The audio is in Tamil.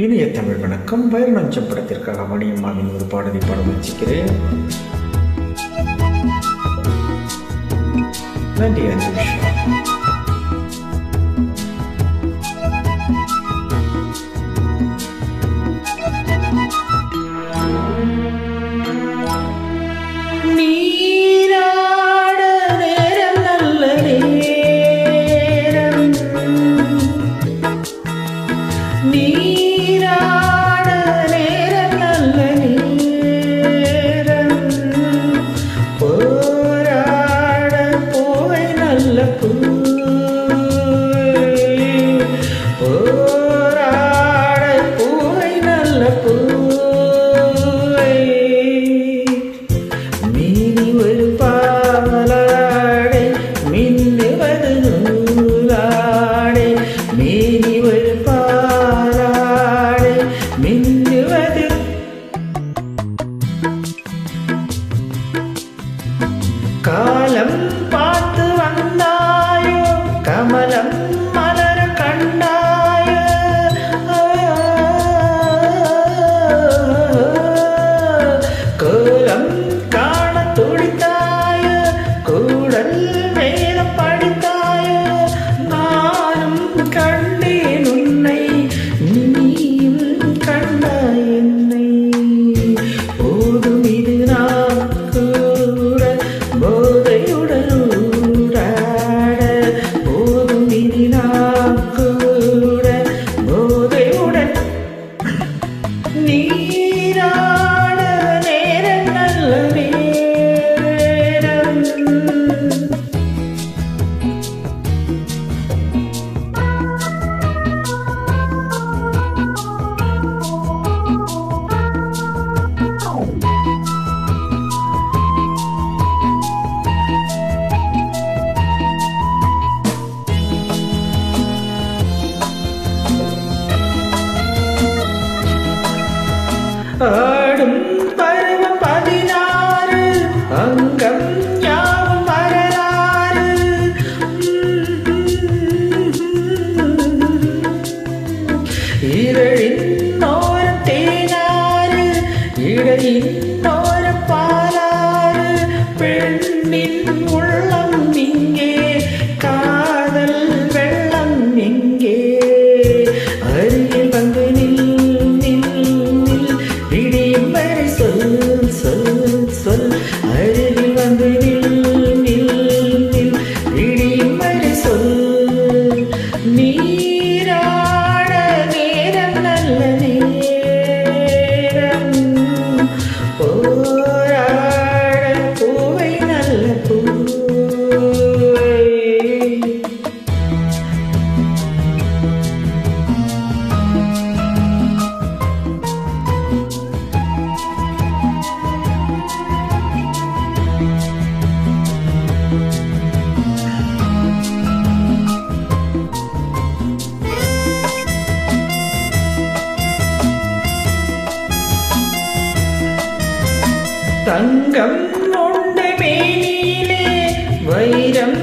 இனிய தமிழ் வணக்கம். வைரநஞ்சம் படத்திற்காக மணியம்மாவின் ஒரு பாடலை பாட முயற்சிக்கிறேன். நன்றி அஞ்சு ஆடும் பருவம் பதினாறு அங்கம் யாவும் வரலாறு. இதழின் நோரம் தேனாறு இடையின் நோரம் தங்கம் கொண்ட மேனியிலே வைரம்